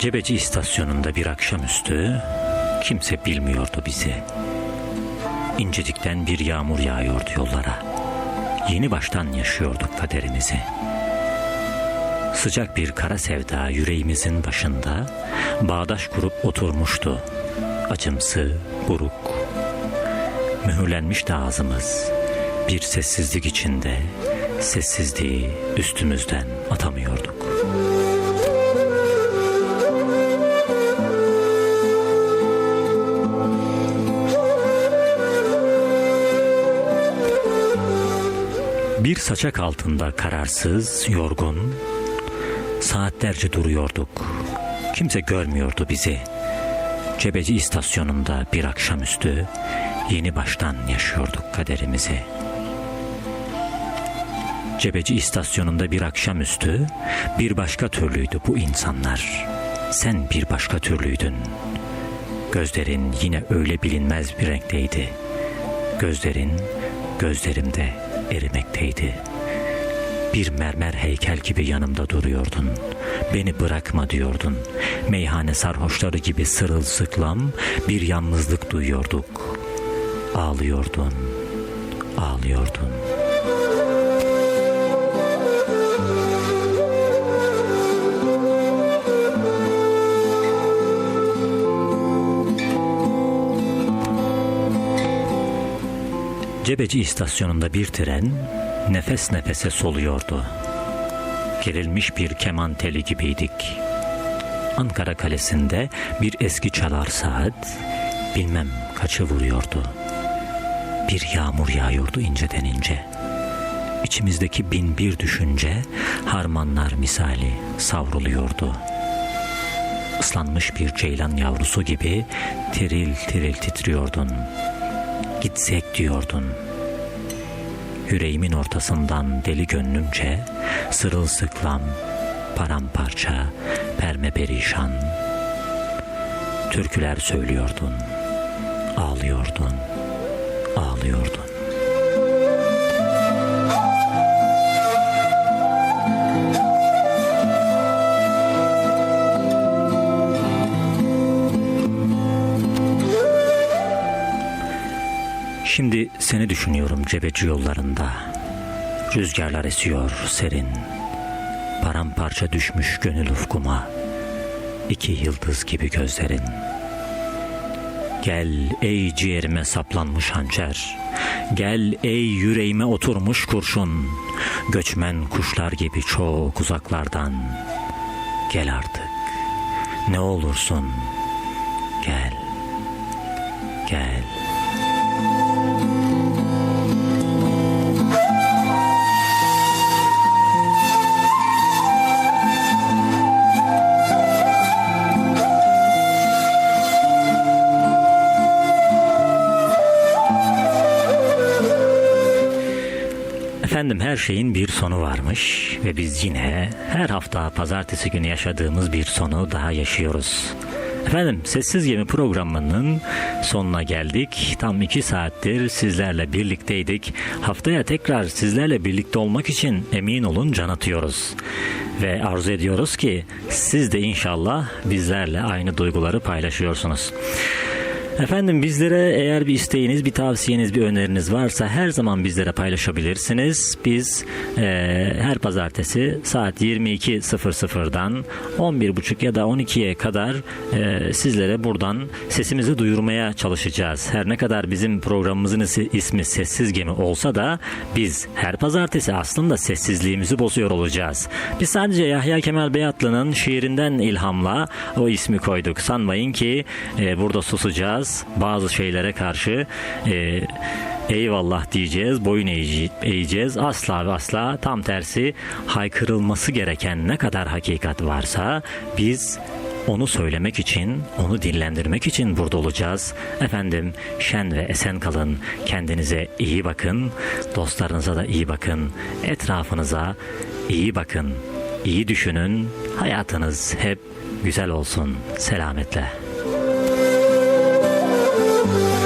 Cebeci istasyonunda bir akşamüstü kimse bilmiyordu bizi. İncecikten bir yağmur yağıyordu yollara. Yeni baştan yaşıyorduk kaderimizi. Sıcak bir kara sevda yüreğimizin başında bağdaş kurup oturmuştu. Acımsı, buruk. Mühürlenmişti ağzımız. Bir sessizlik içinde sessizliği üstümüzden atamıyorduk. Bir saçak altında kararsız, yorgun, saatlerce duruyorduk. Kimse görmüyordu bizi. Cebeci istasyonunda bir akşamüstü yeni baştan yaşıyorduk kaderimizi. Cebeci istasyonunda bir akşamüstü bir başka türlüydü bu insanlar. Sen bir başka türlüydün. Gözlerin yine öyle bilinmez bir renkteydi. Gözlerin gözlerimde erimekteydi. Bir mermer heykel gibi yanımda duruyordun. Beni bırakma diyordun. Meyhane sarhoşları gibi sırılsıklam bir yalnızlık duyuyorduk. Ağlıyordun, ağlıyordun. Cebeci istasyonunda bir tren nefes nefese soluyordu. Gerilmiş bir keman teli gibiydik. Ankara Kalesi'nde bir eski çalar saat bilmem kaçı vuruyordu. Bir yağmur yağıyordu inceden ince. İçimizdeki bin bir düşünce harmanlar misali savruluyordu. Islanmış bir ceylan yavrusu gibi tiril tiril titriyordun. Gitsek diyordun. Yüreğimin ortasından deli gönlümce sırılsıklam, paramparça, perme perişan. Türküler söylüyordun, ağlıyordun, ağlıyordun. Şimdi seni düşünüyorum cebeci yollarında. Rüzgarlar esiyor serin. Paramparça düşmüş gönül ufkuma. İki yıldız gibi gözlerin. Gel ey ciğerime saplanmış hançer. Gel ey yüreğime oturmuş kurşun. Göçmen kuşlar gibi çok uzaklardan. Gel artık. Ne olursun. Gel. Gel. Efendim her şeyin bir sonu varmış ve biz yine her hafta pazartesi günü yaşadığımız bir sonu daha yaşıyoruz. Efendim Sessiz Gemi programının sonuna geldik. Tam iki saattir sizlerle birlikteydik. Haftaya tekrar sizlerle birlikte olmak için emin olun can atıyoruz. Ve arzu ediyoruz ki siz de inşallah bizlerle aynı duyguları paylaşıyorsunuz. Efendim bizlere eğer bir isteğiniz, bir tavsiyeniz, bir öneriniz varsa her zaman bizlere paylaşabilirsiniz. Biz e, her pazartesi saat 22.00'dan 11.30 ya da 12'ye kadar e, sizlere buradan sesimizi duyurmaya çalışacağız. Her ne kadar bizim programımızın ismi Sessiz Gemi olsa da biz her pazartesi aslında sessizliğimizi bozuyor olacağız. Biz sadece Yahya Kemal Beyatlı'nın şiirinden ilhamla o ismi koyduk. Sanmayın ki e, burada susacağız. Bazı şeylere karşı e, eyvallah diyeceğiz, boyun eğeceğiz. Asla ve asla tam tersi haykırılması gereken ne kadar hakikat varsa biz onu söylemek için, onu dillendirmek için burada olacağız. Efendim şen ve esen kalın. Kendinize iyi bakın. Dostlarınıza da iyi bakın. Etrafınıza iyi bakın. İyi düşünün. Hayatınız hep güzel olsun. Selametle. Ooh.